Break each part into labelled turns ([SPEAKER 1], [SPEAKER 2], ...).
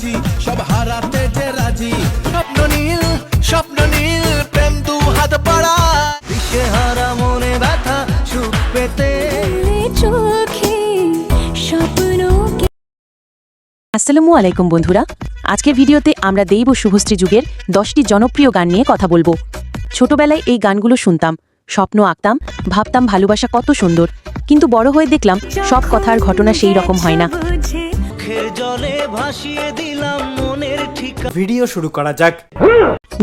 [SPEAKER 1] মাঝি সব হারাতে যে রাজি। স্বপ্ন নীল স্বপ্ন নীল প্রেম দু হাত পাড়া। দিশে হারা মনে ব্যথা সুখ পেতে।
[SPEAKER 2] চোখে স্বপ্ন
[SPEAKER 3] আসসালামু আলাইকুম বন্ধুরা। আজকের ভিডিওতে আমরা দেব শুভশ্রী যুগের দশটি জনপ্রিয় গান নিয়ে কথা বলব। ছোটবেলায় এই গানগুলো শুনতাম। স্বপ্ন আঁকতাম ভাবতাম ভালোবাসা কত সুন্দর। কিন্তু বড় হয়ে দেখলাম সব কথার ঘটনা সেই রকম হয় না।
[SPEAKER 1] জলে ভাসিয়ে দিলাম মনের ঠিকা
[SPEAKER 4] ভিডিও শুরু করা যাক।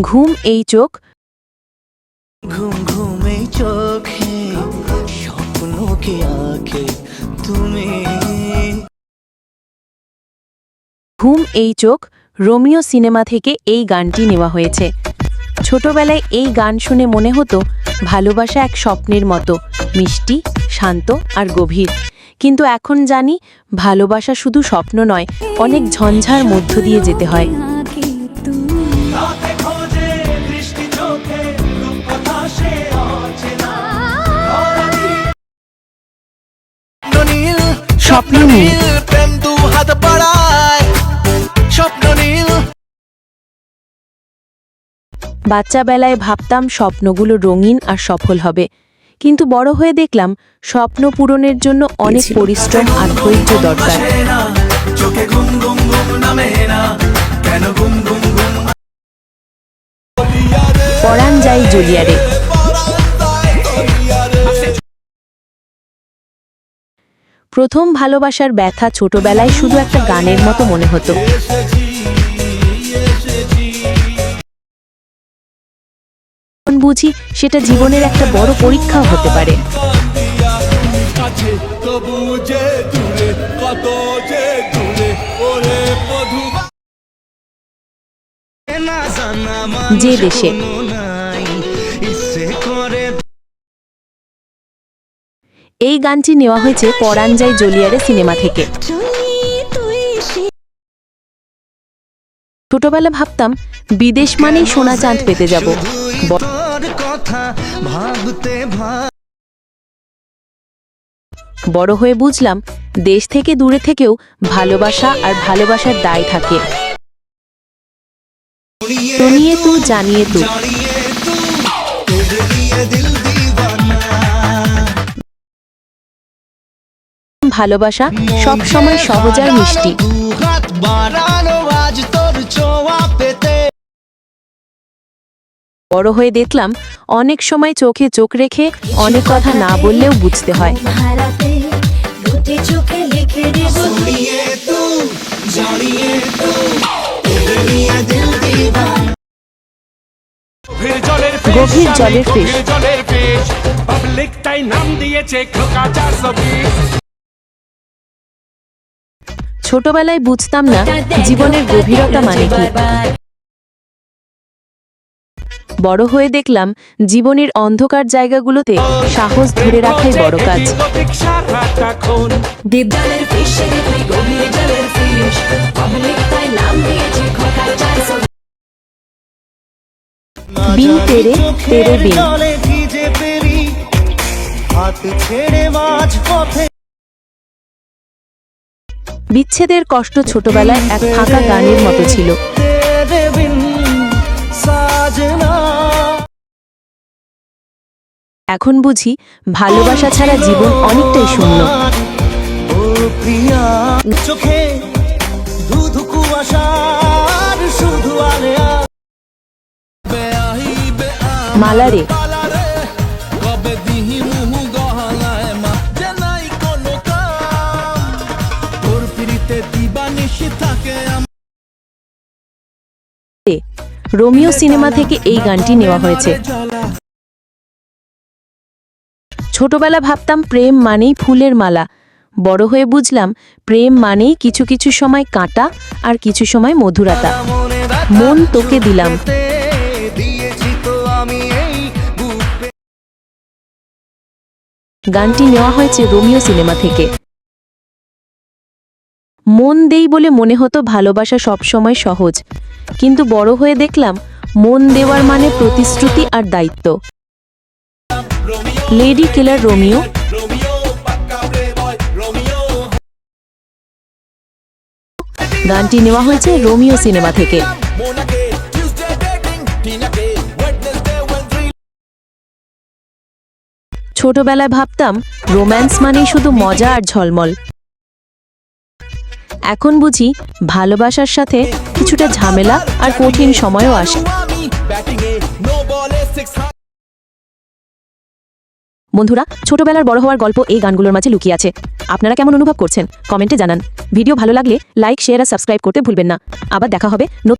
[SPEAKER 3] ঘুম এই চোখ।
[SPEAKER 1] ঘুম ঘুমে চোখে স্বপ্নকে আঁকে তুমি।
[SPEAKER 3] ঘুম এই চোখ রোমিও সিনেমা থেকে এই গানটি নেওয়া হয়েছে। ছোটবেলায় এই গান শুনে মনে হতো ভালোবাসা এক স্বপ্নের মতো মিষ্টি শান্ত আর গভীর। কিন্তু এখন জানি ভালোবাসা শুধু স্বপ্ন নয় অনেক ঝঞ্ঝার মধ্য দিয়ে যেতে হয়। স্বপ্ন নীল।
[SPEAKER 1] প্রেম দু হাত পাড়ায় স্বপ্ন নীল।
[SPEAKER 3] বাচ্চা বেলায় ভাবতাম স্বপ্নগুলো রঙিন আর সফল হবে। কিন্তু বড় হয়ে দেখলাম স্বপ্ন পূরণের জন্য অনেক পরিশ্রম আর ধৈর্য দরকার। পরাণ যাই জুলিয়ারে। প্রথম ভালোবাসার ব্যথা ছোটবেলায় শুধু একটা গানের মতো মনে হতো। বুঝি সেটা জীবনের একটা বড় পরীক্ষা হতে পারে
[SPEAKER 1] যে
[SPEAKER 3] দেশে। এই গানটি নেওয়া হয়েছে পরাণ যাই জলিয়ারে সিনেমা থেকে ছোটবেলা ভাবতাম বিদেশ মানেই সোনা চাঁদ পেতে যাব। বড় হয়ে বুঝলাম দেশ থেকে দূরে থেকেও ভালোবাসা আর ভালোবাসার দায় থাকে। শুনিয়ে তু জানিয়ে তু।
[SPEAKER 1] জানিয়ে তু
[SPEAKER 3] ভালোবাসা সব সময় সহজ আর মিষ্টি। বড় হয়ে দেখলাম অনেক সময় চোখে চোখ রেখে অনেক কথা না বললেও বুঝতে হয়।
[SPEAKER 5] গভীর জলের। পাবলিক তাই নাম দিয়েছে খোকা চারশো
[SPEAKER 3] ছোটবেলায় বুঝতাম না জীবনের গভীরতা মানে কি। বড় হয়ে দেখলাম জীবনের অন্ধকার জায়গাগুলোতে সাহস ধরে রাখাই বড় কাজ। বিন তেরে তেরে বিন বিচ্ছেদের কষ্ট ছোটবেলায় এক ফাঁকা গানের মতো ছিল। এখন বুঝি ভালোবাসা ছাড়া জীবন অনেকটাই শূন্য।
[SPEAKER 1] চোখে ধুধু কুয়াশার শুধু আলেয়া
[SPEAKER 3] মালারে। রোমিও সিনেমা থেকে এই গানটি নেওয়া হয়েছে। ছোটবেলা ভাবতাম প্রেম মানেই ফুলের মালা। বড় হয়ে বুঝলাম প্রেম মানেই কিছু কিছু সময় কাঁটা আর কিছু সময় মধুরতা। মন তোকে দিলাম। গানটি নেওয়া হয়েছে রোমিও সিনেমা থেকে। মন দেই বলে মনে হতো ভালোবাসা সবসময় সহজ। কিন্তু বড় হয়ে দেখলাম মন দেওয়ার মানে প্রতিশ্রুতি আর দায়িত্ব। Lady killer Romeo. গানটি নেওয়া হয়েছে রোমিও সিনেমা থেকে। ছোটবেলায় ভাবতাম, রোম্যান্স মানেই শুধু মজা আর ঝলমল। এখন বুঝি ভালোবাসার সাথে কিছুটা ঝামেলা আর কঠিন সময়ও আসে। বন্ধুরা, ছোটবেলার বড় হওয়ার গল্প এই গানগুলোর মাঝে লুকিয়ে আছে। আপনারা কেমন অনুভব করছেন? কমেন্টে জানান। ভিডিও ভালো লাগলে লাইক, শেয়ার আর সাবস্ক্রাইব করতে ভুলবেন না। আবার দেখা হবে